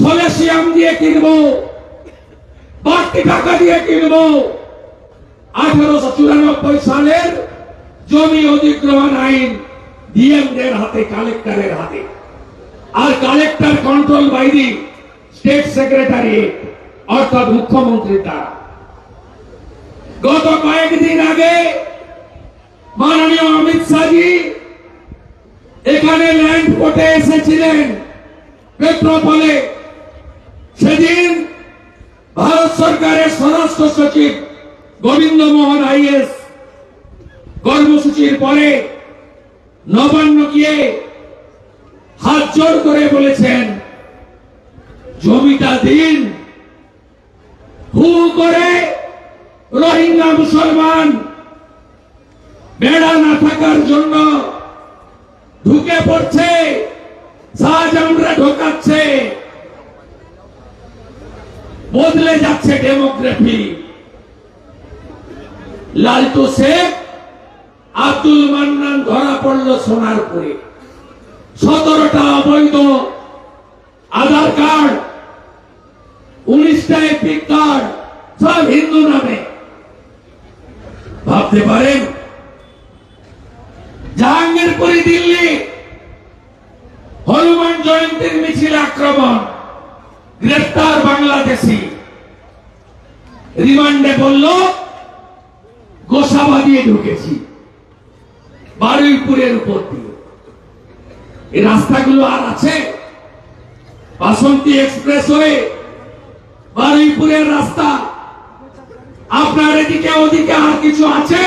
সলেসিয়াম দিয়ে কিনবো, বাড়তি টাকা দিয়ে কিনবো। আঠারোশো চুরানব্বই সালের জমি অধিগ্রহণ আইন ডিএমদের হাতে, কালেক্টরের হাতে। আর collector control by state secretary, অর্থাৎ মুখ্যমন্ত্রী দ্বারা। গত কয়েকদিন আগে মাননীয় অমিত শাহজি এখানে ল্যান্ড কোর্টে এসেছিলেন, পেট্রোপলে। সেদিন ভারত সরকারের স্বরাষ্ট্র সচিব গোবিন্দ মোহন আইএস কর্মসূচির পরে নবান্ন গিয়ে হাত জোর করে বলেছেন, জমিটা দিন। হু করে রোহিঙ্গা মুসলমান বেড়া না থাকার জন্য ঢুকে পড়ছে শাহজাহানরা ঢোকাচ্ছে। বদলে যাচ্ছে ডেমোগ্রাফি লালটু শেখ, আব্দুল মান্নান ধরা পড়ল সোনারপুরে। সতেরোটা অবৈধ আধার কার্ড উনিশটা এপিক কার্ড, সব হিন্দু নামে। ভাবতে পারেন, জাহাঙ্গীরপুরি দিল্লি, হনুমান জয়ন্তীর মিছিল আক্রমণ, গ্রেফতার বাংলাদেশি রিমান্ডে বলল, গোসাবা দিয়ে ঢুকেছি। বারুইপুরের উপর দিয়ে। এই রাস্তাগুলো আর আছে? বাসন্তী এক্সপ্রেস হয়ে বারুইপুরের রাস্তা। আপনার এদিকে ওদিকে আর কিছু আছে?